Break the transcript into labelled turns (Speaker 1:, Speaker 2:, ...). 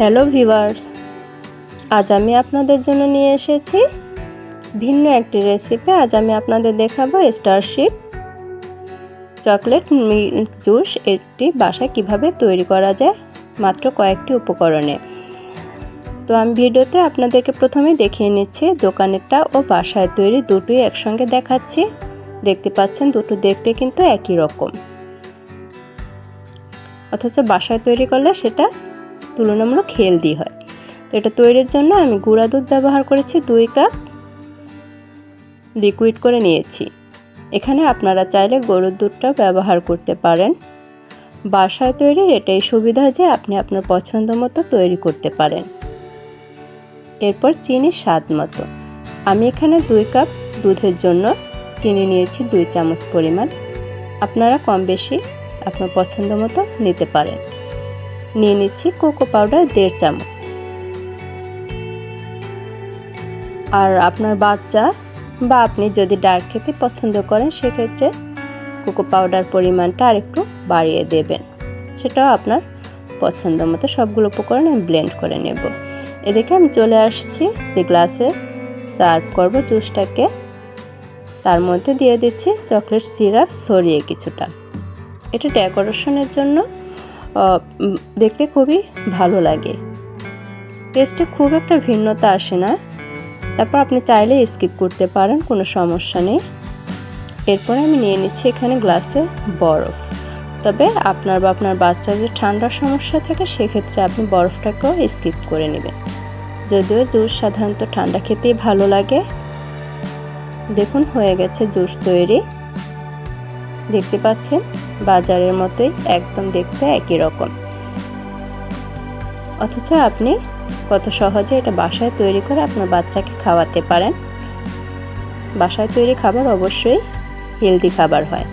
Speaker 1: Hello viewers আজ আমি আপনাদের জন্য নিয়ে এসেছি ভিন্ন একটি রেসিপি। আজ আমি আপনাদের দেখাবো স্টারশিপ চকলেট মিল্ক জুস। এটি বাসায় কীভাবে তৈরি করা যায়, মাত্র কয়েকটি উপকরণে। তো আমি ভিডিওতে আপনাদেরকে প্রথমে দেখিয়ে নিচ্ছি, দোকানেরটা ও বাসায় তৈরি দুটোই একসঙ্গে দেখাচ্ছি। দেখতে পাচ্ছেন, দুটো দেখতে কিন্তু একই রকম। অথচ বাসায় তৈরি করলে সেটা তুলনামূলক হেলদি হয়। তো এটা তৈরির জন্য আমি গুঁড়া দুধ ব্যবহার করেছি দুই কাপ লিকুইড করে নিয়েছি। এখানে আপনারা চাইলে গরুর দুধটাও ব্যবহার করতে পারেন। বাসায় তৈরির এটাই সুবিধা যে আপনি আপনার পছন্দ মতো তৈরি করতে পারেন। এরপর চিনি স্বাদ মতো। আমি এখানে দুই কাপ দুধের জন্য চিনি নিয়েছি দুই চামচ পরিমাণ। আপনারা কম বেশি আপনার পছন্দ মতো নিতে পারেন। নিয়ে নিচ্ছি কোকো পাউডার দেড় চামচ। আর আপনার বাচ্চা বা আপনি যদি ডার্ক খেতে পছন্দ করেন, সেক্ষেত্রে কোকো পাউডার পরিমাণটা আরেকটু বাড়িয়ে দেবেন। সেটাও আপনার পছন্দ মতো সবগুলো উপকরণ আমি ব্লেন্ড করে নেব। এদিকে আমি চলে আসছি যে গ্লাসে সার্ভ করব জুসটাকে। তার মধ্যে দিয়ে দিচ্ছি চকলেট সিরাপ সরিয়ে কিছুটা। এটা ডেকোরেশনের জন্য দেখতে খুবই ভালো লাগে। টেস্টে খুব একটা ভিন্নতা আসে না। তারপর আপনি চাইলে স্কিপ করতে পারেন, কোনো সমস্যা নেই। এরপরে আমি নিয়ে নিচ্ছি এখানে গ্লাসে বরফ। তবে আপনার বা আপনার বাচ্চার যে ঠান্ডার সমস্যা থাকে, সেক্ষেত্রে আপনি বরফটাকেও স্কিপ করে নেবেন। যদিও জুস সাধারণত ঠান্ডা খেতেই ভালো লাগে। দেখুন, হয়ে গেছে জুস তৈরি। দেখতে পাচ্ছেন? বাজারের মতোই একদম দেখতে একই রকম। অথচ আপনি কত সহজে এটা বাসায় তৈরি করে আপনার বাচ্চাকে খাওয়াতে পারেন। বাসায় তৈরি খাবার অবশ্যই হেলদি খাবার হয়।